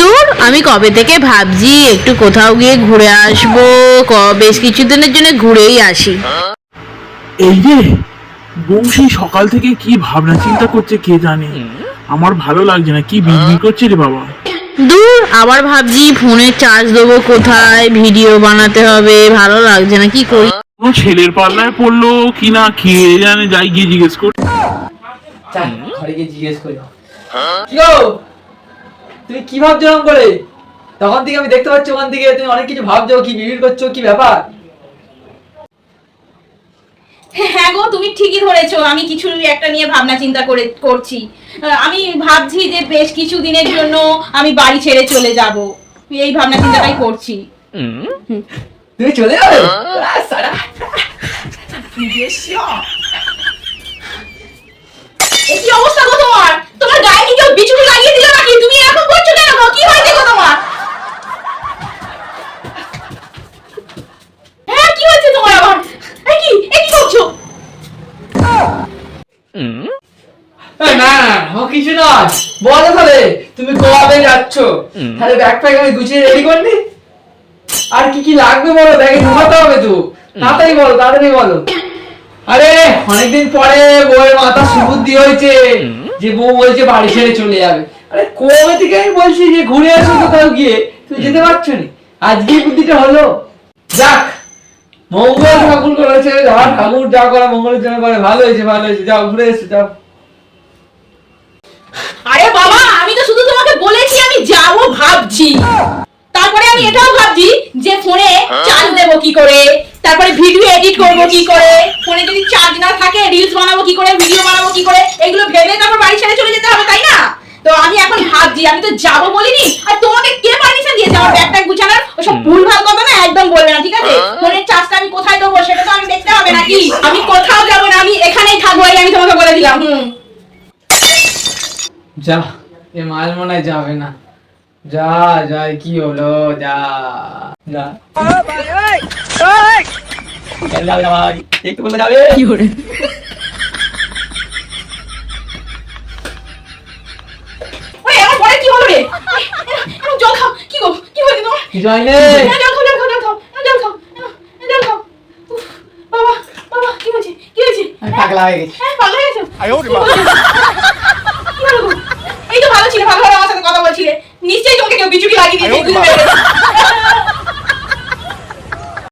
দূর আমি কবে থেকে ভাবছি একটু কোথাও গিয়ে ঘুরে আসব বেশ কিছুদিনের জন্য ঘুরেই আসি। এই রে বংশী সকাল থেকে কি ভাবনা চিন্তা করছে কে জানে? আমার ভালো লাগছে না কি বিড়বিড় করছে রে বাবা। দূর আবার ভাবছি ফোনে চার্জ দেবো কোথায় ভিডিও বানাতে হবে ভালো লাগছে না কি করি? কোনো ছেলের পাল্লায় পড়ল কি না কে জানে যাই গিয়ে জিজ্ঞেস কর। চাই ঘরে গিয়ে জিজ্ঞেস করি। তুমি কি ভাবছ এরকম করে? তখন থেকে আমি দেখতে পাচ্ছি ওখান থেকে তুমি অনেক কিছু ভাবছ কি বিড়বিড় করছ কি ব্যাপার? হ্যাঁ গো তুমি ঠিকই ধরেছো আমি কিছু একটা নিয়ে ভাবনা চিন্তা করে করছি। আমি ভাবছি যে বেশ কিছু দিনের জন্য আমি বাড়ি ছেড়ে চলে যাব। এই ভাবনা চিন্তাটাই করছি। তুমি চলে যাবে? সারা। কি অবস্থা গো তোমার তোমার গায়ে কি কেউ বিচুলি লাগিয়ে দিল নাকি তুমি এরকম করছ কেন গো? কি হয়েছে গো তোমার হ্যাঁ কি হয়েছে তোমার আবার এ কি এ কি করছ এই, না না ও কিছু নয়। বলো তাহলে তুমি গোয়াতে যাচ্ছ? তাহলে ব্যাগ আমি গুছিয়ে রেডি করলি? আর কি কি লাগবে বলো? ব্যাগে ঢুকাতে হবে তো। তাড়াতাড়ি বলো তাড়াতাড়ি বলো। আরে অনেকদিন পরে বউয়ের মাথা সুবুদ্ধি হয়েছে। যে বউ বলছে বাড়ি ছেড়ে চলে যাবে। আরে কবে থেকে আমি বলছি যে ঘুরে আসো কোথাও গিয়ে? তুমি যেতে পারছ না? আজকে বুদ্ধিটা হলো। যাক মঙ্গল ঠাকুর করেছে আর ঠাকুর যা করে মঙ্গলের জন্য করে ভালো হয়েছে ভালো হয়েছে। যাও ঘুরে এসো যাও। আরে বাবা আমি তো শুধু তোমাকে বলেছি আমি যাব ভাবছি। তারপরে আমি এটাও ভাবছি যে ফোনে চার্জ দেব কি করে তারপরে ভিডিও এডিট করব কি করে ফোনে যদি চার্জ না থাকে রিলস বানাবো কি করে ভিডিও বানাবো কি করে এগুলো ভেবে তারপর বাড়ি ছেড়ে চলে যেতে হবে তাই না? তো আমি এখন ভাবছি আমি তো যাব বলিনি আর তোমাকে কে পারমিশন দিয়েছে আমার ব্যাগটা গুছানোর? ওসব ভুল ভালো কথা না একদম বলবে না ঠিক আছে? ফোনের চার্জটা আমি কোথায় দেবো সেটা তো আমি দেখতে হবে নাকি? আমি কোথাও যাব না আমি এখানেই থাকব এই আমি তোমাকে বলে দিলাম। হুম। যা এ মাল মনে যাবে না। যা যাই কি হলো? যা যা? একটু বললে যাবে কি হলো রে? জল খাও। কি গো? কি হয়েছে তোমার? কিছু হয়নি না, জল খাও জল খাও জল খাও না, জল খাও না, না, জল খাও উফ, বাবা বাবা কি হয়েছে কি হয়েছে আমি পাগলা হয়ে গেছি গেছো? এই তো ভালো ছিল ভালো ভালো আমার সাথে কথা বলছিলে। নিশ্চয়ই তোমাকে কেউ বিচুকি লাগিয়ে দিয়েছে।